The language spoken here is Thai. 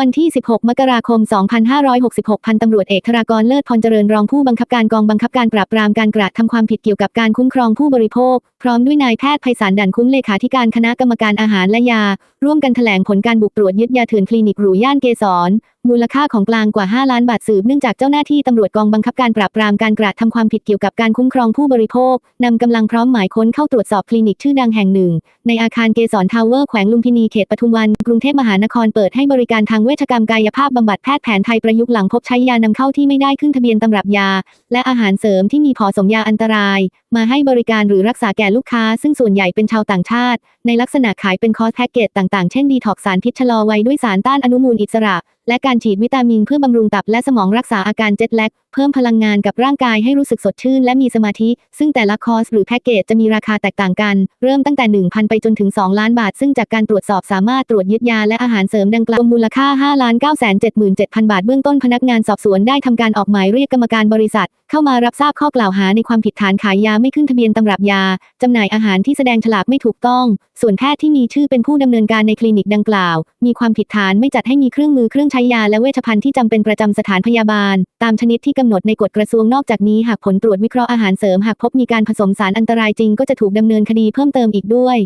วันที่ 16 มกราคม 2566 พันตำรวจเอกธรากรเลิศพรเจริญรองผู้บังคับการกองบังคับการปราบปรามการกระทำความผิดเกี่ยวกับการคุ้มครองผู้บริโภค พร้อมด้วยนายแพทย์ไพศาลดันคุ้มเลขาธิการคณะกรรมการอาหารและยา ร่วมกันแถลงผลการบุกตรวจยึดยาเถื่อนคลินิกหรูย่านเกษร มูลค่าของกลางกว่า 5 ล้านบาทสืบเนื่องจากเจ้าหน้าที่ตำรวจกองบังคับการปราบปรามการกระทำความผิดเกี่ยวกับการคุ้มครองผู้บริโภคนำกำลังพร้อมหมายค้นเข้าตรวจสอบคลินิกชื่อดังแห่งหนึ่ง ในอาคารเกษรทาวเวอร์แขวงลุมพินีเขตปทุมวัน กรุงเทพมหานครเปิดให้บริการทางเวชกรรมกายภาพบำบัดแพทย์แผนไทยประยุกต์หลังพบใช้ยานำเข้าที่ไม่ได้ขึ้นทะเบียนตำรับยา และอาหารเสริมที่มีผสมยาอันตราย มาให้บริการหรือรักษาแก่ลูกค้า ซึ่งส่วนใหญ่เป็นชาวต่างชาติ ในลักษณะขายเป็นคอร์สแพ็กเกจต่างๆ เช่นดีท็อกสารพิษชะลอวัยด้วยสารต้านอนุมูลอิสระ และการฉีดวิตามินเพื่อบำรุงตับและสมองรักษาอาการเจ็ตแลกเพิ่มพลังงานกับร่างกายให้รู้สึกสดชื่นและมีสมาธิ ซึ่งแต่ละคอร์สหรือแพ็กเกจจะมีราคาแตกต่างกัน เริ่มตั้งแต่ 1,000 ไปจนถึง 2 ล้านบาท ซึ่งจากการตรวจสอบสามารถตรวจยึดยาและอาหารเสริมดังกล่าวมูลค่า5 9 7 7 0 0 0 บาทเบื้องต้นพนักงานสอบสวนได้ทำการออกหมายเรียกกรรมการบริษัทเข้ามารับทราบข้อกล่าวหาในความผิดฐานขายยาไม่ขึ้นทะเบียนตำรับยา จำหน่ายอาหารที่แสดงฉลากไม่ถูกต้อง ส่วนแพทย์ที่มีชื่อเป็นผู้ดำเนินการในคลินิกดังกล่าว มีความผิดฐานไม่จัดให้มีเครื่องมือเครื่องใช้ยาและเวชภัณฑ์ที่จำเป็นประจำสถานพยาบาล ตามชนิดที่กำหนดในกฎกระทรวงนอกจากนี้หากผลตรวจวิเคราะห์อาหารเสริมหากพบมีการผสมสารอันตรายจริงก็จะถูกดำเนินคดีเพิ่มเติมอีกด้วย